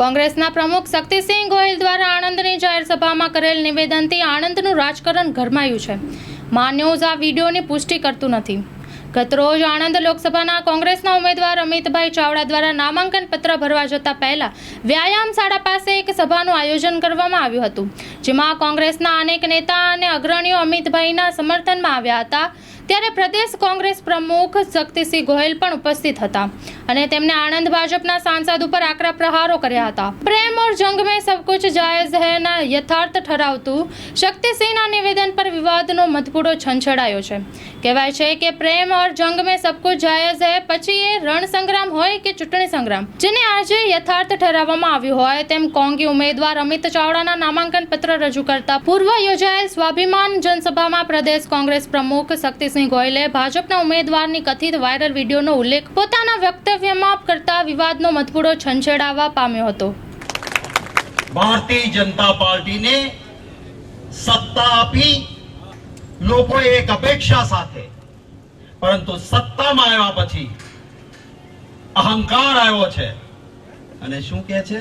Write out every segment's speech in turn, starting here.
કોંગ્રેસના પ્રમુખ શક્તિસિંહ ગોહિલ દ્વારા આણંદની જાહેર સભામાં કરેલ નિવેદનથી આણંદનું રાજકારણ ગરમાયું છે. મા ન્યૂઝ આ વિડીયોની પુષ્ટિ કરતું નથી. ગતરોજ આણંદ લોકસભાના કોંગ્રેસના ઉમેદવાર અમિતભાઈ ચાવડા દ્વારા નામાંકન પત્ર ભરવા જતા પહેલા વ્યાયામ શાળા પાસે એક સભાનું આયોજન કરવામાં આવ્યું હતું, જેમાં કોંગ્રેસના અનેક નેતા અને અગ્રણીઓ અમિતભાઈના સમર્થનમાં આવ્યા હતા. ત્યારે પ્રદેશ કોંગ્રેસ પ્રમુખ શક્તિસિંહ ગોહિલ પણ ઉપસ્થિત હતા અને તેમણે આણંદ ભાજપના સાંસદ ઉપર આકરા પ્રહારો કર્યા હતા. પ્રેમ ઓર જંગ મેં સબ કુછ જાયઝ હૈ ના યથાર્થ ઠરાવતું શક્તિસિંહના નિવેદન પર વિવાદનો મધપૂડો છંછડાયો છે. કહેવાય છે કે પ્રેમ ઓર જંગ મેં સબ કુછ જાયઝ હૈ પછી એ રણ સંગ્રામ હોય કે ચૂંટણી સંગ્રામ. જેને આજે યથાર્થ ઠરાવવામાં આવ્યું હોય તેમ કોંગી ઉમેદવાર અમિત ચાવડાના નામાંકન પત્ર રજૂ કરતા પૂર્વ યોજાયેલ સ્વાભિમાન જનસભામાં પ્રદેશ કોંગ્રેસ પ્રમુખ શક્તિસિંહ ગોયલે ભાજપના ઉમેદવારની કથિત વાયરલ વિડીયોનો ઉલ્લેખ પોતાના વક્તવ્યમાં કરતા વિવાદનો મધપૂડો છંછેડાવા પામ્યો હતો. ભારતીય જનતા પાર્ટીને સત્તા આપી લોકો એક અપેક્ષા સાથે, પરંતુ સત્તામાં આવ્યા પછી અહંકાર આવ્યો છે. અને શું કે છે?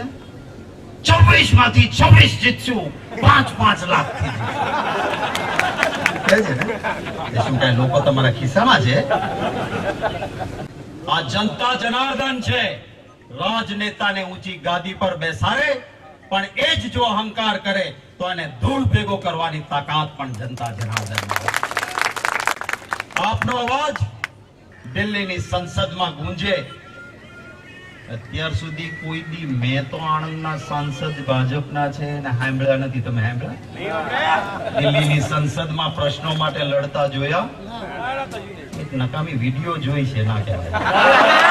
ચોવીસમાંથી છવ્વીસ જીતશું, પાંચ પાંચ લાખ છે. ને ઊંચી ગાદી પર બેસાડે, પણ એ જ જો અહંકાર કરે, તો એને ધૂળ ભેગો કરવાની તાકાત પણ જનતા જનાર્દન આપનો અવાજ દિલ્હીની સંસદમાં ગુંજે. અત્યાર સુધી કોઈ દી મેં તો આણંદના સાંસદ ભાજપના છે ને સાંભળ્યા નથી. તમે સાંભળ્યા? દિલ્હીની સંસદમાં પ્રશ્નો માટે લડતા જોયા? એક નકામી વીડિયો જોઈ છે, ના કહેવાય.